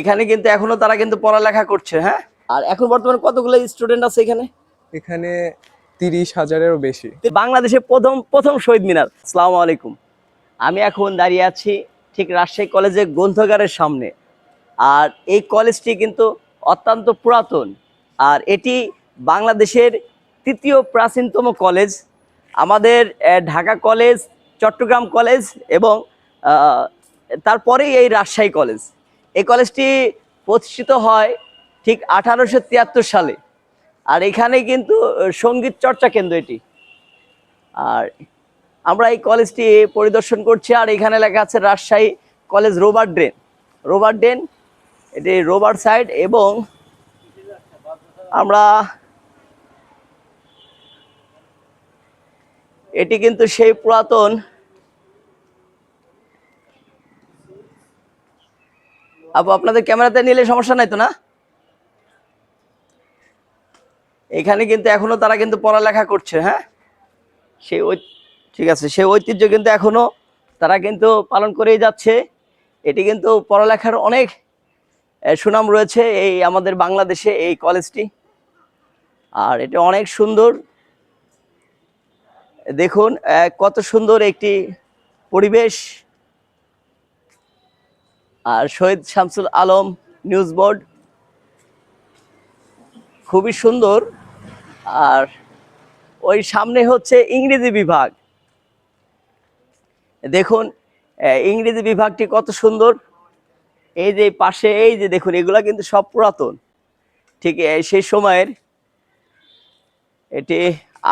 এখানে কিন্তু এখনও তারা কিন্তু পড়ালেখা করছে হ্যাঁ? আর এখন বর্তমানে কতগুলো স্টুডেন্ট আছে এখানে? এখানে তিরিশ হাজারেরও বেশি। বাংলাদেশের প্রথম প্রথম শহীদ মিনার। আসসালামু আলাইকুম। আমি এখন দাঁড়িয়ে আছি ঠিক রাজশাহী কলেজের গ্রন্থাগারের সামনে। আর এই কলেজটি কিন্তু অত্যন্ত পুরাতন। আর এটি বাংলাদেশের তৃতীয় প্রাচীনতম কলেজ। আমাদের ঢাকা কলেজ চট্টগ্রাম কলেজ এবং তারপরেই এই রাজশাহী কলেজ। এই কলেজটি প্রতিষ্ঠিত হয় ঠিক আঠারোশো তিয়াত্তর সালে। আর এখানে কিন্তু সংগীত চর্চা কেন্দ্র এটি। আর আমরা এই কলেজটি পরিদর্শন করছি, আর এখানে লেখা আছে রাজশাহী কলেজ রোবার্ট ড্রেন। রোবার্ট ড্রেন, এটি রোবার সাইড এবং আমরা এটি কিন্তু সেই পুরাতন আপু, আপনাদের ক্যামেরাতে নিলে সমস্যা নাই তো না? এখানে কিন্তু এখনও তারা কিন্তু পড়ালেখা করছে হ্যাঁ? সেই ঠিক আছে সেই ঐতিহ্য কিন্তু এখনও তারা কিন্তু পালন করেই যাচ্ছে। এটি কিন্তু পড়ালেখার অনেক সুনাম রয়েছে এই আমাদের বাংলাদেশে এই কলেজটি। আর এটা অনেক সুন্দর। দেখুন কত সুন্দর একটি পরিবেশ। আর শহীদ শামসুল আলম নিউজ বোর্ড। খুবই সুন্দর। আর ওই সামনে হচ্ছে ইংরেজি বিভাগ। দেখুন ইংরেজি বিভাগটি কত সুন্দর। এই যে পাশে, এই যে দেখুন, এগুলা কিন্তু সব পুরাতন। ঠিক সেই সময়ের। এটি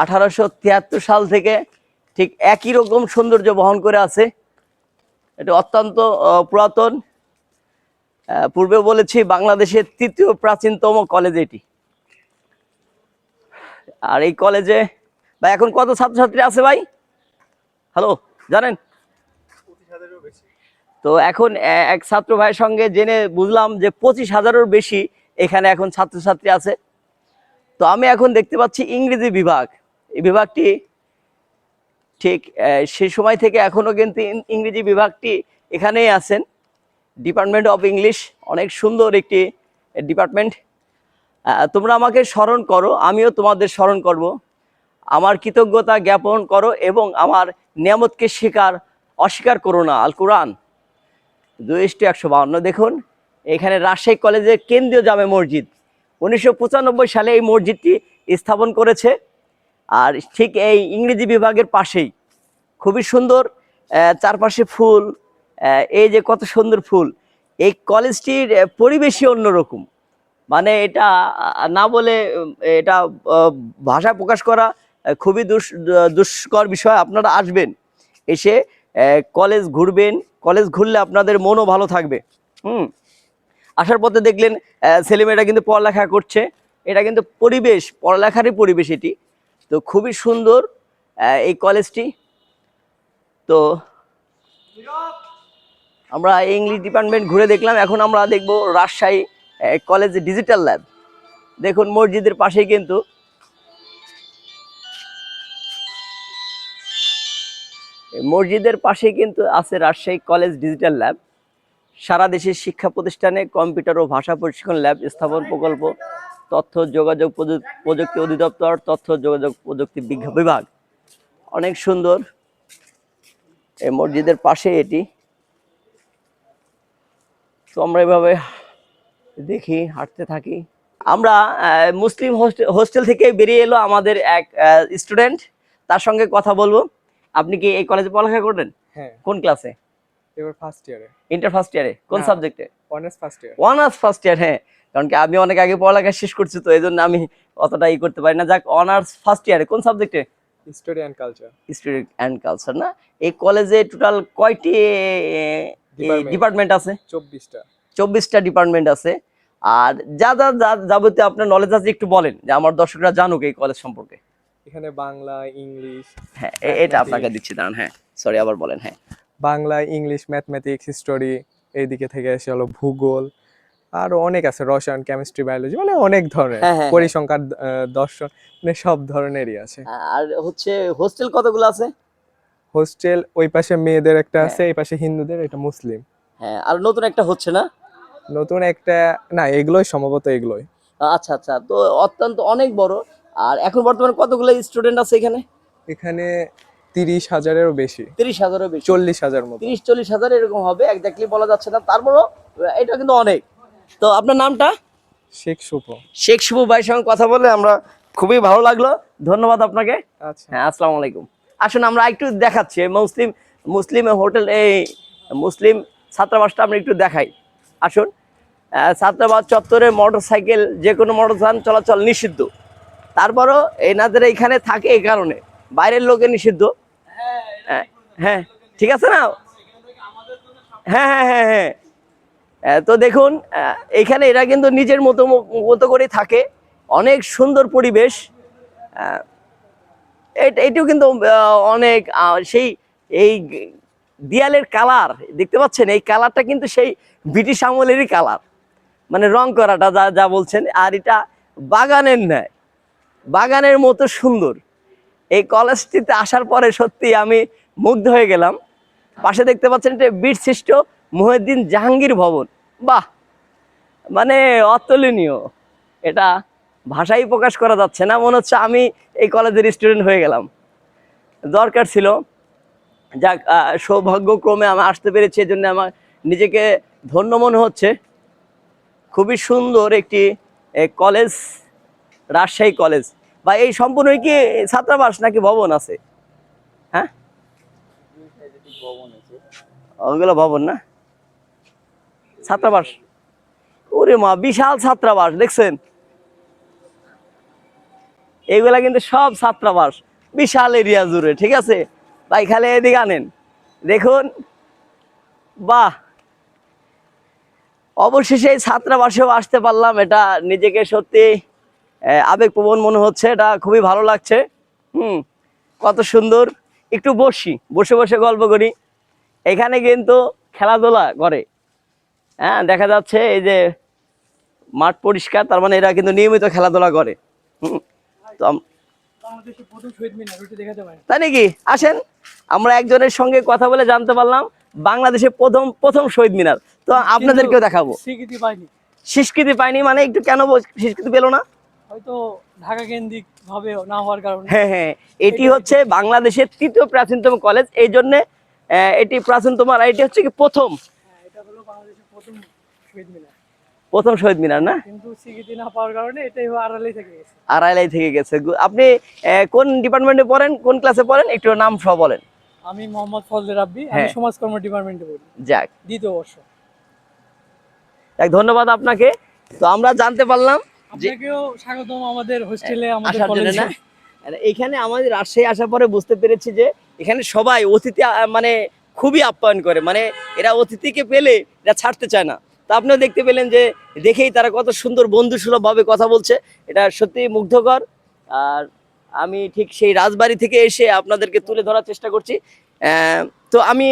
আঠারোশো তিয়াত্তর সাল থেকে ঠিক একই রকম সৌন্দর্য বহন করে আছে। এটি অত্যন্ত পুরাতন। পূর্বে বলেছি বাংলাদেশের তৃতীয় প্রাচীনতম কলেজ এটি। আর এই কলেজে ভাই এখন কত ছাত্রছাত্রী আছে ভাই? হ্যালো জানেন? তো এখন এক ছাত্র ভাইয়ের সঙ্গে জেনে বুঝলাম যে পঁচিশ হাজারের বেশি এখানে এখন ছাত্রছাত্রী আছে। তো আমি এখন দেখতে পাচ্ছি ইংরেজি বিভাগ। এই বিভাগটি ঠিক সে সময় থেকে এখনও কিন্তু ইংরেজি বিভাগটি এখানেই আছেন। ডিপার্টমেন্ট অফ ইংলিশ অনেক সুন্দর একটি ডিপার্টমেন্ট তোমরা আমাকে স্মরণ করো, আমিও তোমাদের স্মরণ করব। আমার কৃতজ্ঞতা জ্ঞাপন করো এবং আমার নিয়ামতকে স্বীকার, অস্বীকার করো না। আল কোরআন দুইশটি একশো বাউন্ন দেখুন, এখানে রাজশাহী কলেজের কেন্দ্রীয় জামে মসজিদ। উনিশশো পঁচানব্বই সালে এই মসজিদটি স্থাপন করেছে, আর ঠিক এই ইংরেজি বিভাগের পাশেই। খুবই সুন্দর চারপাশে ফুল এই যে কত সুন্দর ফুল, এই কলেজটির পরিবেশই অন্যরকম। মানে এটা না বলে এটা ভাষা প্রকাশ করা খুবই দুষ দুষ্কর বিষয় আপনারা আসবেন। এসে কলেজ ঘুরবেন, কলেজ ঘুরলে আপনাদের মনও ভালো থাকবে। হুম। আসার পথে দেখলেন ছেলেমেয়েরা কিন্তু পড়ালেখা করছে। এটা কিন্তু পরিবেশ, পড়ালেখারই পরিবেশ এটি। তো খুবই সুন্দর এই কলেজটি। তো আমরা ইংলিশ ডিপার্টমেন্ট ঘুরে দেখলাম, এখন আমরা দেখব রাজশাহী কলেজ ডিজিটাল ল্যাব দেখুন মসজিদের পাশেই কিন্তু মসজিদের পাশেই কিন্তু আছে রাজশাহী কলেজ ডিজিটাল ল্যাব সারা দেশের শিক্ষা প্রতিষ্ঠানে কম্পিউটার ও ভাষা প্রশিক্ষণ ল্যাব স্থাপন প্রকল্প, তথ্য, যোগাযোগ প্রযু- প্রযুক্তি অধিদপ্তর, তথ্য, যোগাযোগ প্রযুক্তি বিজ্ঞা- বিভাগ। অনেক সুন্দর। এই মসজিদের পাশে এটি তো আমরা এভাবে দেখি হাঁটতে থাকি। আমরা মুসলিম হোস্টেল হোস্টেল থেকে বেরিয়ে এলো আমাদের এক স্টুডেন্ট। তার সঙ্গে কথা বলব। আপনি কি এই কলেজে পড়ালেখা করবেন? হ্যাঁ। কোন ক্লাসে এবার ফার্স্ট ইয়ারে ইন্টার ফার্স্ট ইয়ারে কোন সাবজেক্টে honours first year honours first year হ্যাঁ। কারণ কি আমি অনেক আগে পড়ালেখা শেষ করছি তো এই জন্য আমি অতটা ই করতে পারি না। যাক অনার্স ফার্স্ট ইয়ারে কোন সাবজেক্টে story and culture student and culture না? এই কলেজে টোটাল কয়টি. ডিপার্টমেন্ট আছে? চব্বিশটা। চব্বিশটা ডিপার্টমেন্ট আছে। আর যা যা যা- যাবতীয় আপনার নলেজ আছে একটু বলেন যে আমার দর্শকরা জানুক এই কলেজ সম্পর্কে। এখানে বাংলা ইংলিশ হ্যাঁ এটা আপনাকে দিচ্ছি দাঁড়ান হ্যাঁ সরি আবার বলেন হ্যাঁ। বাংলা ইংলিশ ম্যাথমেটিক্স হিস্টোরি এইদিকে থেকে এসে হলো ভূগোল আরও অনেক আছে রসায়ন কেমিস্ট্রি বায়োলজি মানে অনেক ধরনের। হ্যাঁ, হ্যাঁ, পরিসংখ্যান দর্শন মানে সব ধরনেরই আছে। আর হচ্ছে হোস্টেল কতগুলো আছে? হোস্টেল ওই পাশে মেয়েদের একটা হ্যাঁ। আছে এই পাশে হিন্দুদের এটা মুসলিম। হ্যাঁ আর নতুন একটা হচ্ছে না? নতুন একটা না এগুলোই সম্ভবত এগুলোই। আচ্ছা আচ্ছা তো অত্যন্ত অনেক বড় আর এখন বর্তমানে কতগুলো স্টুডেন্ট আছে এখানে? এখানে তিরিশ হাজারেরও বেশি। তিরিশ হাজারের বেশি। চল্লিশ হাজার মতো। তিরিশ চল্লিশ হাজার এরকম হবে একজাক্টলি বলা যাচ্ছে না। তারপরও এটা কিন্তু অনেক। তো আপনার নামটা? শেখ শুভ শেখ শুভ ভাইয়ের সঙ্গে কথা বলে আমরা খুবই ভালো লাগল। ধন্যবাদ আপনাকে। আচ্ছা। হ্যাঁ আসসালামু আলাইকুম। আসুন আমরা একটু দেখাচ্ছি। মুসলিম মুসলিম হোটেল এই মুসলিম ছাত্রাবাসটা আমরা একটু দেখাই। আসুন ছাত্রাবাস চত্বরে মোটর সাইকেল যে কোনো মোটর যান চলাচল নিষিদ্ধ। তারপরও এনাদের এইখানে থাকে এই কারণে। বাইরের লোকে নিষিদ্ধ। হ্যাঁ, হ্যাঁ ঠিক আছে না? হ্যাঁ হ্যাঁ হ্যাঁ হ্যাঁ। তো দেখুন এখানে এরা কিন্তু নিজের মতো মতো করে থাকে। অনেক সুন্দর পরিবেশ। এটিও কিন্তু অনেক সেই, এই দেয়ালের কালার, দেখতে পাচ্ছেন? এই কালারটা কিন্তু সেই ব্রিটিশ আমলেরই কালার। মানে রং করাটা যা যা বলছেন, আর এটা বাগানের ন্যায়, বাগানের মতো সুন্দর। এই কলেজটিতে আসার পরে সত্যি আমি মুগ্ধ হয়ে গেলাম। পাশে দেখতে পাচ্ছেন এটা বীর সৃষ্ট মহিউদ্দিন জাহাঙ্গীর ভবন। বাহ! মানে অতুলনীয়। এটা ভাষাই প্রকাশ করা যাচ্ছে না। মনে হচ্ছে আমি এই কলেজের স্টুডেন্ট হয়ে গেলাম। দরকার ছিল, যাক সৌভাগ্যক্রমে আমি আসতে পেরেছি এই এজন্য আমার নিজেকে ধন্য মনে হচ্ছে। খুবই সুন্দর একটি কলেজ রাজশাহী কলেজ বা এই সম্পূর্ণই কি ছাত্রাবাস নাকি ভবন আছে? হ্যাঁ? ওগুলো ভবন না? ছাত্রাবাস? ওরে মা, বিশাল ছাত্রাবাস, দেখছেন? এগুলা কিন্তু সব ছাত্রাবাস। বিশাল এরিয়া জুড়ে, ঠিক আছে? ভাই, খালি এদিকে আনেন। দেখুন, বাহ! অবশেষে এই ছাত্রাবাসেও আসতে পারলাম। এটা নিজেকে সত্যি আবেগপ্রবণ মনে হচ্ছে। এটা খুবই ভালো লাগছে। হুম, কত সুন্দর। একটু বসি, বসে বসে গল্প করি। এখানে কিন্তু খেলাধুলা করে। হ্যাঁ দেখা যাচ্ছে এই যে মাঠ পরিষ্কার, তার মানে এরা কিন্তু নিয়মিত খেলাধুলা করে। হুম তাই নাকি? আসেন আমরা একজনের সঙ্গে কথা বলে জানতে পারলাম বাংলাদেশের প্রথম প্রথম শহীদ মিনার। তো আপনাদেরকেও দেখাবো। স্বীকৃতি পাইনি। স্বীকৃতি পাইনি মানে একটু কেন স্বীকৃতি পেল না? হয়তো ঢাকা কেন্দ্রিক ভাবে না হওয়ার কারণে। হ্যাঁ হ্যাঁ এটি হচ্ছে বাংলাদেশের তৃতীয় প্রাচীনতম কলেজ এই জন্য এটি প্রাচীনতম আর এটি হচ্ছে কি প্রথম। হ্যাঁ, এটা হলো বাংলাদেশের প্রথম শহীদ মিনার। প্রথম শহীদ মিনার না? কিন্তু স্বীকৃতি না পাওয়ার কারণে এটাই আড়ালেই থেকে গেছে। আড়াইলাই থেকে গেছে। আপনি কোন ডিপার্টমেন্টে পড়েন কোন ক্লাসে পড়েন? একটু নাম সহ বলেন। আমি মোহাম্মদ ফজলে রাব্বি আমি হ্যাঁ। সমাজকর্ম ডিপার্টমেন্টে পড়ি। যাক। দ্বিতীয় বর্ষ। যাক ধন্যবাদ আপনাকে। তো আমরা জানতে পারলাম আপনাকেও স্বাগতম আমাদের হোস্টেলে আমাদের কলেজে এখানে আমাদের রাজশাহী আসার পরে বুঝতে পেরেছি যে এখানে সবাই অতিথি মানে খুবই আপ্যায়ন করে। মানে এরা অতিথিকে পেলে এরা ছাড়তে চায় না। তা আপনিও দেখতে পেলেন যে দেখেই তারা কত সুন্দর বন্ধুসুলভ ভাবে কথা বলছে। এটা সত্যি মুগ্ধকর। আর আমি ঠিক সেই রাজবাড়ি থেকে এসে আপনাদেরকে তুলে ধরার চেষ্টা করছি। তো আমি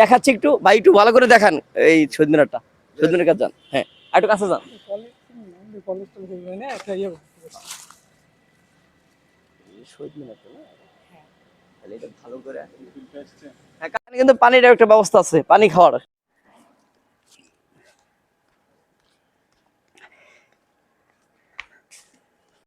দেখাচ্ছি একটু। ভাই একটু ভালো করে দেখান এই শহীদ মিনারটা কাছে যান। হ্যাঁ একটু কাছে যান। হ্যাঁ কানে কিন্তু পানির একটা ব্যবস্থা আছে পানি খাওয়ার।